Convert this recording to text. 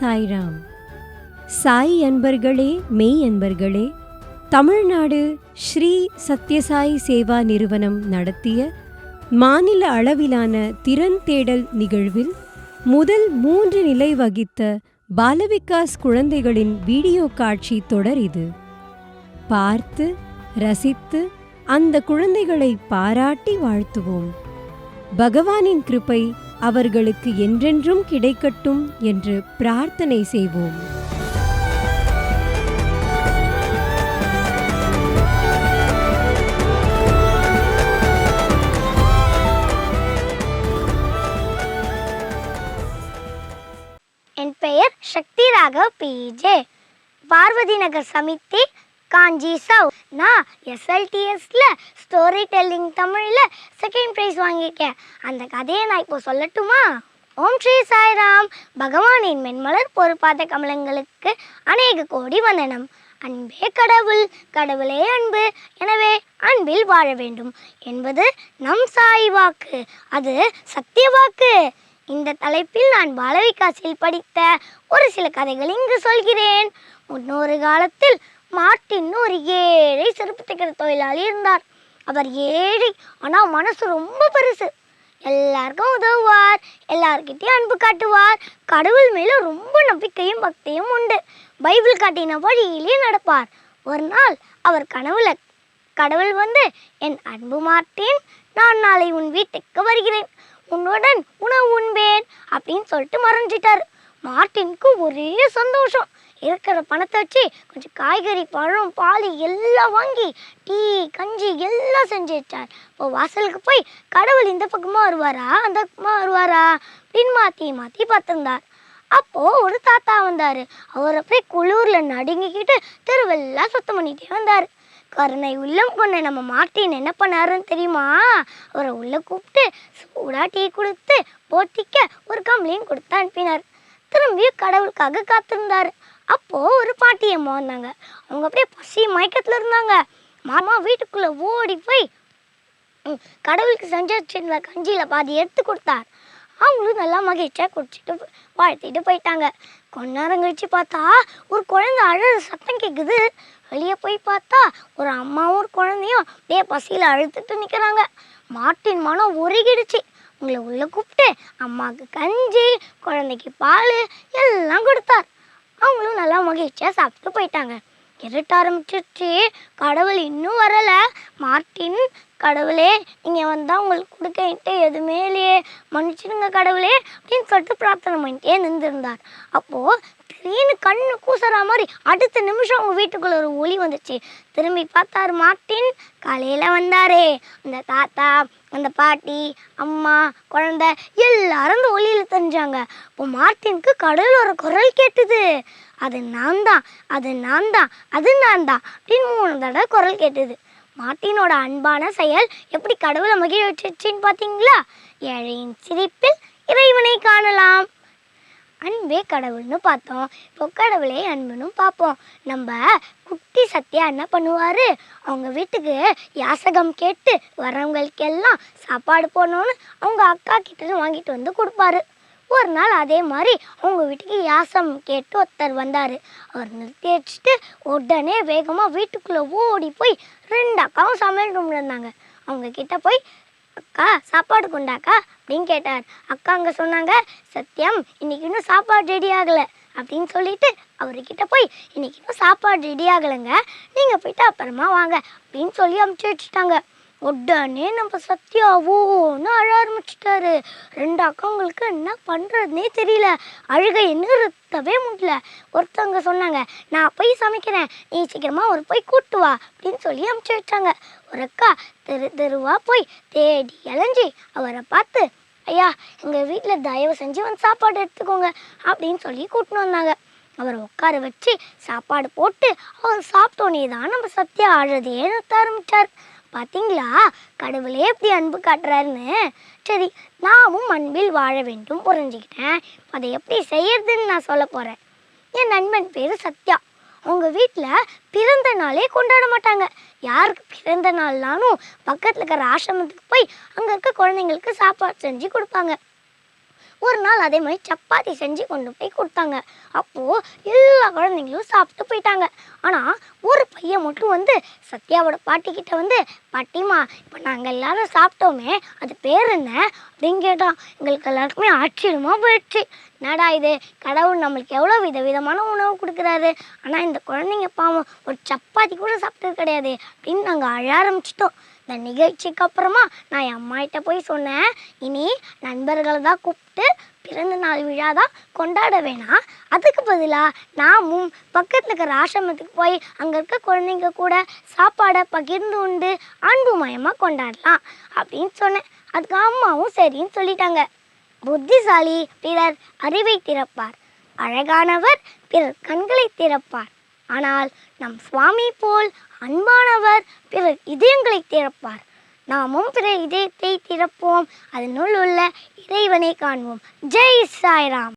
சாய்ராம். சாய் அன்பர்களே மெய் அன்பர்களே தமிழ்நாடு ஸ்ரீ சத்யசாய் சேவா நிறுவனம் நடத்திய மாநில அளவிலான திறன் தேடல் நிகழ்வில் முதல் மூன்று நிலை வகித்த பாலவிகாஸ் குழந்தைகளின் வீடியோ காட்சி தொடர் இது. பார்த்து ரசித்து அந்த குழந்தைகளை பாராட்டி வாழ்த்துவோம். பகவானின் கிருபை அவர்களுக்கு என்றென்றும் கிடைக்கட்டும் என்று பிரார்த்தனை செய்வோம். என் பெயர் சக்தி ராகவ் பிஜே பார்வதி நகர் சமிதி காஞ்சி சவுத் நான் எஸ்எல்டிஎஸில் ஸ்டோரி டெல்லிங் தமிழில் செகண்ட் ப்ரைஸ் வாங்கியிருக்கேன். அந்த கதையை நான் இப்போ சொல்லட்டுமா? ஓம் ஸ்ரீ சாய்ராம். பகவானின் மென்மலர் பொறுப்பாத கமலங்களுக்கு அநேக கோடி வந்தனம். அன்பே கடவுள் கடவுளே அன்பு. எனவே அன்பில் வாழ வேண்டும். என்பது நம் சாய் வாக்கு. அது சத்திய வாக்கு. இந்த தலைப்பில் நான் பாலவிகாசில் படித்த ஒரு சில கதைகள் இங்கு சொல்கிறேன். முன்னொரு காலத்தில் மார்ட்டின் ஒரு ஏழை செருப்பு தைக்கிற தொழிலாளி இருந்தார். அவர் ஏழை ஆனால் மனசு ரொம்ப பெருசு. எல்லாருக்கும் உதவுவார் எல்லார்கிட்டயும் அன்பு காட்டுவார். கடவுள் மேல ரொம்ப நம்பிக்கையும் பக்தியும் உண்டு. பைபிள் காட்டின வழியிலே நடப்பார். ஒரு நாள் அவர் கனவுல கடவுள் வந்து என் அன்பு மார்ட்டின் நான் நாளை உன் வீட்டுக்கு வருகிறேன். உன்னுடன் உணவு உண்பேன் அப்படின்னு சொல்லிட்டு மறைஞ்சிட்டாரு. மார்ட்டினுக்கு ஒரே சந்தோஷம். இருக்கிற பணத்தை வச்சு கொஞ்சம் காய்கறி பழம் பால் எல்லாம் வாங்கி டீ கஞ்சி எல்லாம் செஞ்சு வச்சார். இப்போ வாசலுக்கு போய் கடவுள் இந்த பக்கமாக வருவாரா அந்த பக்கமாக வருவாரா அப்படின்னு மாற்றி மாற்றி பார்த்துருந்தார். அப்போது ஒரு தாத்தா வந்தார். அவர் அப்படியே குளூரில் நடுங்கிக்கிட்டு தெருவெல்லாம் சுத்தம் பண்ணிகிட்டே வந்தார். கருணை உள்ளம் கொண்ட நம்ம மார்ட்டின் என்ன பண்ணாருன்னு தெரியுமா? அவரை உள்ளே கூப்பிட்டு சூடாக டீ கொடுத்து போட்டிக்க ஒரு கம்பளியும் கொடுத்து அனுப்பினார். திரும்பியும் கடவுளுக்காக காத்திருந்தாரு. அப்போது ஒரு பாட்டி அம்மா வந்தாங்க அவங்க அப்படியே பசி மயக்கத்தில் இருந்தாங்க. மாமா வீட்டுக்குள்ளே ஓடி போய் கடவுளுக்கு செஞ்ச கஞ்சியில் பாதி எடுத்து கொடுத்தார். அவங்களும் நல்லா மகிழ்ச்சியாக குடிச்சிட்டு வாழ்த்திட்டு போயிட்டாங்க. கொஞ்ச நேரம் கழிச்சு பார்த்தா ஒரு குழந்தை அழுற சத்தம் கேட்குது வெளியே போய் பார்த்தா ஒரு அம்மாவும் ஒரு குழந்தையும் அப்படியே பசியில் அழுத்துட்டு நிற்கிறாங்க மாட்டின் மனம் உருகிடுச்சு. உங்களை உள்ளே கூப்பிட்டு அம்மாவுக்கு கஞ்சி குழந்தைக்கு பால் எல்லாம் கொடுத்தார். அவங்களும் நல்லா மகிழ்ச்சியாக சாப்பிட்டு போயிட்டாங்க. இருட்ட ஆரம்பிச்சிருச்சு. கடவுள் இன்னும் வரல. மார்ட்டின் கடவுளே நீங்கள் வந்தால் உங்களுக்கு கொடுக்கன்ட்டு எதுவுமே இல்லையே. மன்னிச்சிடுங்க கடவுளே அப்படின்னு சொல்லிட்டு பிரார்த்தனை பண்ணிட்டே நின்றுருந்தார். அப்போது திடீர்னு கண்ணு கூசுற மாதிரி அடுத்த நிமிஷம் அவங்க வீட்டுக்குள்ள ஒரு ஒளி வந்துச்சு. திரும்பி பார்த்தாரு மார்ட்டின். காலையில் வந்தாரே. அந்த தாத்தா அந்த பாட்டி அம்மா குழந்தை எல்லாரும் அந்த ஒளியில் தெரிஞ்சாங்க. இப்போ மார்ட்டினுக்கு கடவுள் ஒரு குரல் கேட்டுது. அது நான் தான் அது நான் தான் அது நான் தான் அப்படின்னு மூணு தடவை குரல் கேட்டுது. மார்ட்டினோட அன்பான செயல் எப்படி கடவுளை மகிழ வச்சிருச்சுன்னு பார்த்தீங்களா? ஏழையின் சிரிப்பில் இறைவனை காணலாம். அன்பே கடவுள்னு பார்த்தோம். இப்போ கடவுளே அன்புன்னு பார்ப்போம். நம்ம குட்டி சத்யா என்ன பண்ணுவார்? அவங்க வீட்டுக்கு யாசகம் கேட்டு வரவங்களுக்கெல்லாம் சாப்பாடு போடணும்னு அவங்க அக்கா கிட்டேருந்து வாங்கிட்டு வந்து கொடுப்பாரு. ஒரு நாள் அதே மாதிரி அவங்க வீட்டுக்கு யாசம் கேட்டு ஒருத்தர் வந்தார். அவர் நிறுத்தி வச்சுட்டு உடனே வேகமாக வீட்டுக்குள்ளே ஓடி போய் ரெண்டு அக்காவும் சமையல் ரூமில் இருந்தாங்க. அவங்க கிட்ட போய் அக்கா சாப்பாடு கொண்டாக்கா அப்படின்னு கேட்டார். அக்கா அங்கே சொன்னாங்க சத்யம் இன்னைக்கு இன்னும் சாப்பாடு ரெடி ஆகலை. அப்படின்னு சொல்லிட்டு அவர்கிட்ட போய் இன்னைக்கு இன்னும் சாப்பாடு ரெடி ஆகலைங்க. நீங்கள் போயிட்டு அப்புறமா வாங்க. அப்படின்னு சொல்லி அமுச்சு வச்சுட்டாங்க. உடனே நம்ம சத்யாவோன்னு அழ ஆரம்பிச்சிட்டாரு. ரெண்டு அக்காங்களுக்கு என்ன பண்ணுறதுனே தெரியல. அழுகையை நிறுத்தவே முடியல. ஒருத்தவங்க சொன்னாங்க நான் போய் சமைக்கிறேன். நீ சீக்கிரமாக ஒரு போய் கூட்டு வா. அப்படின்னு சொல்லி அமுச்சு வச்சாங்க. ஒரு அக்கா தெரு தெருவா போய் தேடி அலைஞ்சி அவரை பார்த்து ஐயா எங்கள் வீட்டில் தயவு செஞ்சு வந்து சாப்பாடு எடுத்துக்கோங்க அப்படின்னு சொல்லி கூட்டின்னு வந்தாங்க. அவரை உட்கார வச்சு சாப்பாடு போட்டு அவர் சாப்பிட்டோன்னே தான் நம்ம சத்யா ஆடுறதே நிறுத்த ஆரம்பிச்சார். பார்த்தீங்களா கடவுளே எப்படி அன்பு காட்டுறாருன்னு. சரி நாமும் அன்பில் வாழ வேண்டும் புரிஞ்சுக்கிட்டேன். அதை எப்படி செய்யறதுன்னு நான் சொல்ல போகிறேன் என் நண்பன் பேர் சத்யா. அவங்க வீட்டில் பிறந்த நாளே கொண்டாட மாட்டாங்க. யாருக்கு பிறந்த நாள்னாலும் பக்கத்தில் இருக்கிற ஆசிரமத்துக்கு போய் அங்கே இருக்க குழந்தைங்களுக்கு சாப்பாடு செஞ்சு கொடுப்பாங்க. ஒரு நாள் அதே மாதிரி சப்பாத்தி செஞ்சு கொண்டு போய் கொடுத்தாங்க. அப்போது எல்லா குழந்தைங்களும் சாப்பிட்டு போயிட்டாங்க. ஆனால் ஒரு பையன் மட்டும் வந்து சத்யாவோட பாட்டிக்கிட்ட வந்து பாட்டிமா இப்போ நாங்கள் எல்லாரும் சாப்பிட்டோமே அது பேர் என்ன? அப்படின்னு கேட்டான். எங்களுக்கு எல்லாருக்குமே ஆச்சரியமாக போயிடுச்சு. என்னடா இது? கடவுள் நம்மளுக்கு எவ்வளோ விதவிதமான உணவு கொடுக்குறாரு. ஆனால் இந்த குழந்தைங்க பாவம் ஒரு சப்பாத்தி கூட சாப்பிட்டது கிடையாது. அப்படின்னு நாங்கள் அழ ஆரம்பிச்சிட்டோம். இந்த நிகழ்ச்சிக்கு அப்புறமா நான் என் அம்மாகிட்ட போய் சொன்னேன். இனி நண்பர்களை தான் கூப்பிட்டு பிறந்த நாள் விழா தான் கொண்டாட வேணாம். அதுக்கு பதிலாக நாமும் பக்கத்தில் இருக்கிற ஆசிரமத்துக்கு போய் அங்கே இருக்க குழந்தைங்க கூட சாப்பாடை பகிர்ந்து உண்டு அன்புமயமாக கொண்டாடலாம் அப்படின்னு சொன்னேன். அதுக்கு அம்மாவும் சரின்னு சொல்லிட்டாங்க. புத்திசாலி பிறர் அறிவை திறப்பார். அழகானவர் பிறர் கண்களை திறப்பார். ஆனால் நம் சுவாமி போல் அன்பானவர் பிறர் இதயங்களை திறப்பார். நாமும் பிற இதயத்தை திறப்போம். அதனுள் உள்ள இறைவனை காண்போம். ஜெய் சாய்ராம்.